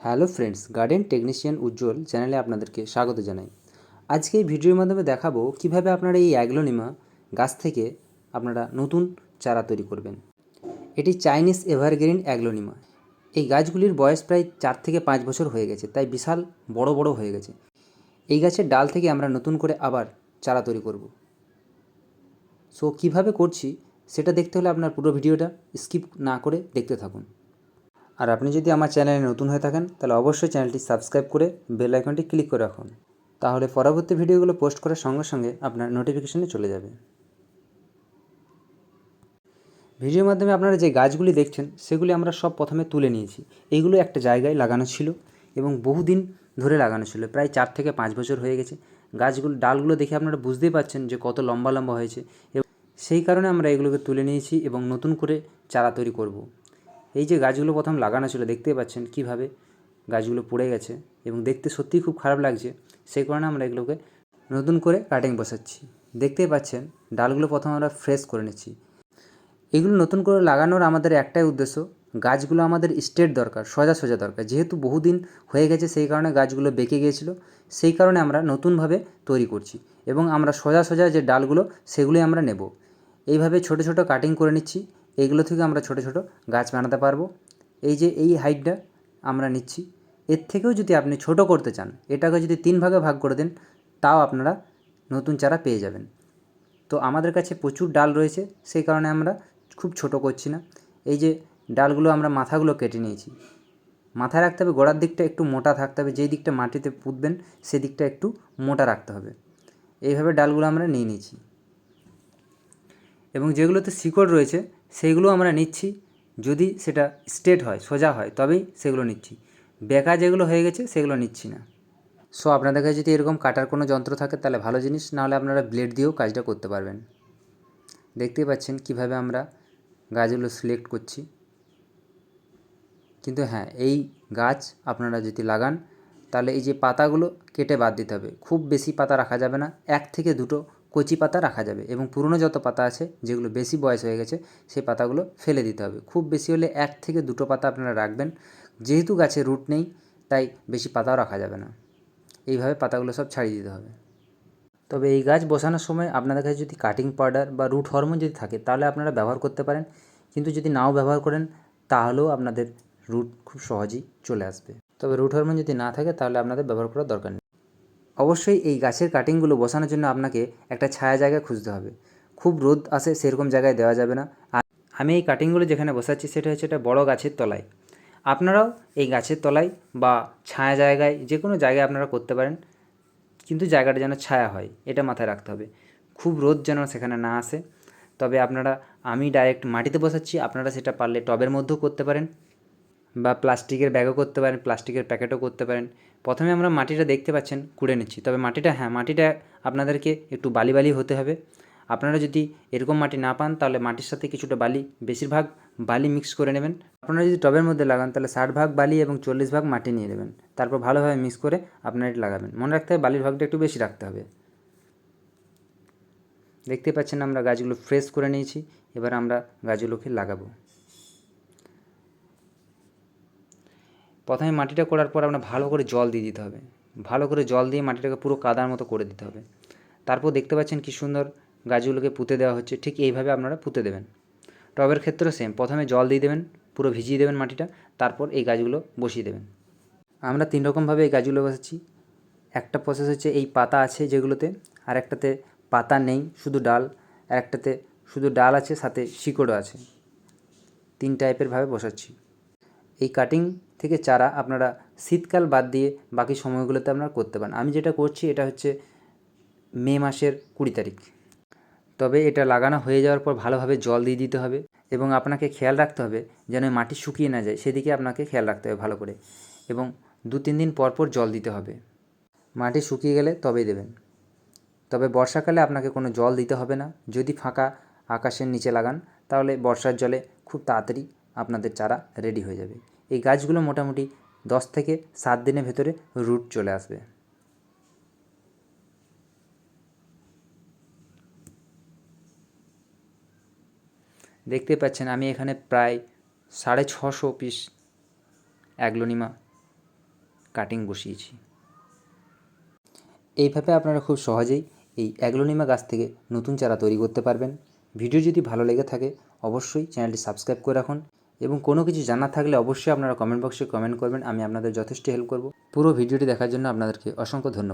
Hello friends, garden technician Ujjwal চ্যানেলে আপনাদেরকে স্বাগত জানাই। আজকে এই ভিডিওর মাধ্যমে দেখাবো কীভাবে আপনারা এই অ্যাগ্লোনিমা গাছ থেকে আপনারা নতুন চারা তৈরি করবেন। এটি চাইনিজ এভারগ্রিন অ্যাগ্লোনিমা। এই গাছগুলির বয়স প্রায় চার থেকে পাঁচ বছর হয়ে গেছে, তাই বিশাল বড় বড় হয়ে গেছে। এই গাছের ডাল থেকে আমরা নতুন করে আবার চারা তৈরি করব। সো কীভাবে করছি সেটা দেখতে হলে আপনার পুরো ভিডিওটা স্কিপ না করে দেখতে থাকুন। আর আপনি যদি আমার চ্যানেলে নতুন হয়ে থাকেন, তাহলে অবশ্যই চ্যানেলটি সাবস্ক্রাইব করে বেল আইকনটি ক্লিক করে রাখুন। তাহলে পরবর্তী ভিডিওগুলো পোস্ট করার সঙ্গে সঙ্গে আপনার নোটিফিকেশনে চলে যাবে। ভিডিওর মাধ্যমে আপনারা যে গাছগুলি দেখছেন, সেগুলি আমরা সব প্রথমে তুলে নিয়েছি। এইগুলো একটা জায়গায় লাগানো ছিল এবং বহুদিন ধরে লাগানো ছিল। প্রায় চার থেকে পাঁচ বছর হয়ে গেছে। গাছগুলো, ডালগুলো দেখে আপনারা বুঝতেই পারছেন যে কত লম্বা লম্বা হয়েছে। সেই কারণে আমরা এগুলোকে তুলে নিয়েছি এবং নতুন করে চারা তৈরি করব। এই যে গাছগুলো প্রথম লাগানো ছিল, দেখতেই পাচ্ছেন কীভাবে গাছগুলো পড়ে গেছে এবং দেখতে সত্যিই খুব খারাপ লাগছে। সেই কারণে আমরা এগুলোকে নতুন করে কাটিং বসাচ্ছি। দেখতেই পাচ্ছেন, ডালগুলো প্রথম আমরা ফ্রেশ করে নিচ্ছি। এগুলো নতুন করে লাগানোর আমাদের একটাই উদ্দেশ্য, গাছগুলো আমাদের স্ট্রেট দরকার, সোজা সোজা দরকার। যেহেতু বহুদিন হয়ে গেছে, সেই কারণে গাছগুলো বেঁকে গিয়েছিল, সেই কারণে আমরা নতুনভাবে তৈরি করছি এবং আমরা সোজা সোজা যে ডালগুলো, সেগুলোই আমরা নেব। এইভাবে ছোটো ছোটো কাটিং করে নিচ্ছি। এইগুলো থেকে আমরা ছোটো ছোটো গাছ বানাতে পারব। এই যে এই হাইটটা আমরা নিচ্ছি, এর থেকেও যদি আপনি ছোট করতে চান, এটাকে যদি তিন ভাগে ভাগ করে দেন, তাও আপনারা নতুন চারা পেয়ে যাবেন। তো আমাদের কাছে প্রচুর ডাল রয়েছে, সেই কারণে আমরা খুব ছোট করছি না। এই যে ডালগুলো আমরা মাথাগুলো কেটে নিয়েছি, মাথায় রাখতে হবে, গোড়ার দিকটা একটু মোটা থাকতে হবে, যেই দিকটা মাটিতে পুঁতবেন, সেই দিকটা একটু মোটা রাখতে হবে। এইভাবে ডালগুলো আমরা নিয়ে নিয়েছি। এবং যেগুলোতে শিকড় রয়েছে সেইগুলো আমরা নিচ্ছি। যদি সেটা স্ট্রেট হয়, সোজা হয়, তবেই সেগুলো নিচ্ছি। বেকা যেগুলো হয়ে গেছে, সেগুলো নিচ্ছি না। সো আপনাদের কাছে যদি এরকম কাটার কোনো যন্ত্র থাকে, তাহলে ভালো জিনিস। নাহলে আপনারা ব্লেড দিয়েও কাজটা করতে পারবেন। দেখতেই পাচ্ছেন কীভাবে আমরা গাছগুলো সিলেক্ট করছি। কিন্তু হ্যাঁ এই গাছ আপনারা যদি লাগান, তাহলে এই যে পাতাগুলো কেটে বাদ দিতে হবে। খুব বেশি পাতা রাখা যাবে না। এক থেকে দুটো কচি পাতা রাখা যাবে এবং পুরনো যত পাতা আছে, যেগুলো বেশি বয়স হয়ে গেছে, সেই পাতাগুলো ফেলে দিতে হবে। খুব বেশি হলে এক থেকে দুটো পাতা আপনারা রাখবেন। যেহেতু গাছে রুট নেই, তাই বেশি পাতাও রাখা যাবে না। এইভাবে পাতাগুলো সব ছাড়িয়ে দিতে হবে। তবে এই গাছ বসানোর সময় আপনাদের কাছে যদি কাটিং পাউডার বা রুট হরমোন যদি থাকে, তাহলে আপনারা ব্যবহার করতে পারেন। কিন্তু যদি নাও ব্যবহার করেন, তাহলেও আপনাদের রুট খুব সহজেই চলে আসবে। তবে রুট হরমোন যদি না থাকে, তাহলে আপনাদের ব্যবহার করার দরকার নেই। অবশ্যই এই গাছের কাটিংগুলো বসানোর জন্য আপনাকে একটা ছায়া জায়গা খুঁজতে হবে। খুব রোদ আসে সেরকম জায়গায় দেওয়া যাবে না। আর আমি এই কাটিংগুলো যেখানে বসাচ্ছি সেটা হচ্ছে একটা বড় গাছের তলায়। আপনারাও এই গাছের তলায় বা ছায়া জায়গায় যে কোনো জায়গায় আপনারা করতে পারেন। কিন্তু জায়গাটা যেন ছায়া হয়, এটা মাথায় রাখতে হবে। খুব রোদ যেন সেখানে না আসে। তবে আপনারা, আমি ডাইরেক্ট মাটিতে বসাচ্ছি, আপনারা সেটা পারলে টবের মধ্যেও করতে পারেন। বা প্লাস্টিকের ব্যাগও করতে পারেন, প্লাস্টিকের প্যাকেটও করতে পারেন। প্রথমে আমরা মাটিটা দেখতে পাচ্ছেন, কুড়ে নিচ্ছি। তবে মাটিটা হ্যাঁ মাটিটা আপনাদেরকে একটু বালি বালি হতে হবে। আপনারা যদি এরকম মাটি না পান, তাহলে মাটির সাথে কিছুটা বালি, বেশিরভাগ বালি মিক্স করে নেবেন। আপনারা যদি টবের মধ্যে লাগান, তাহলে ষাট ভাগ বালি এবং চল্লিশ ভাগ মাটি নিয়ে নেবেন। তারপর ভালোভাবে মিক্স করে আপনারা এটা লাগাবেন। মনে রাখতে হবে, বালির ভাগটা একটু বেশি রাখতে হবে। দেখতে পাচ্ছেন আমরা গাছগুলো ফ্রেশ করে নিয়েছি। এবার আমরা গাছগুলোকে লাগাবো। প্রথমে মাটিটা করার পর আমরা ভালো করে জল দিয়ে দিতে হবে। ভালো করে জল দিয়ে মাটিটাকে পুরো কাদার মতো করে দিতে হবে। তারপর দেখতে পাচ্ছেন কি সুন্দর গাছগুলোকে পুঁতে দেওয়া হচ্ছে। ঠিক এইভাবে আপনারা পুঁতে দেবেন। টবের ক্ষেত্রেও সেম প্রথমে জল দিয়ে দেবেন, পুরো ভিজিয়ে দেবেন মাটিটা, তারপর এই গাছগুলো বসিয়ে দেবেন। আমরা তিন রকমভাবে এই গাছগুলো বসাচ্ছি একটা প্রসেস হচ্ছে এই পাতা আছে যেগুলোতে আর একটাতে পাতা নেই, শুধু ডাল আর একটাতে শুধু ডাল আছে, সাথে শিকড়ও আছে। তিন টাইপের ভাবে বসাচ্ছি। এই কাটিং থেকে চারা আপনারা শীতকাল বাদ দিয়ে বাকি সময়গুলোতে আপনারা করতে পারেন। আমি যেটা করছি এটা হচ্ছে মে মাসের কুড়ি তারিখ। তবে এটা লাগানো হয়ে যাওয়ার পর ভালোভাবে জল দিয়ে দিতে হবে এবং আপনাকে খেয়াল রাখতে হবে যেন মাটি শুকিয়ে না যায়। সেদিকে আপনাকে খেয়াল রাখতে হবে ভালো করে এবং দু তিন দিন পর পর জল দিতে হবে। মাটি শুকিয়ে গেলে তবেই দেবেন। তবে বর্ষাকালে আপনাকে কোনো জল দিতে হবে না। যদি ফাঁকা আকাশের নিচে লাগান, তাহলে বর্ষার জলে খুব তাড়াতাড়ি আপনাদের চারা রেডি হয়ে যাবে। এই গাছগুলো মোটামুটি দশ থেকে সাত দিনের ভেতরে রুট চলে আসবে। দেখতে পাচ্ছেন আমি এখানে প্রায় সাড়ে ছশো পিস অ্যাগ্লোনিমা কাটিং বসিয়েছি। এইভাবে আপনারা খুব সহজেই এই অ্যাগ্লোনিমা গাছ থেকে নতুন চারা তৈরি করতে পারবেন। ভিডিও যদি ভালো লেগে থাকে, অবশ্যই চ্যানেলটি সাবস্ক্রাইব করে রাখুন। এবং কোনো কিছু জানা থাকলে অবশ্যই আপনারা কমেন্ট বক্সে কমেন্ট করবেন, আমি আপনাদের যথেষ্ট হেল্প করব। পুরো ভিডিওটি দেখার জন্য আপনাদেরকে অসংখ্য ধন্যবাদ।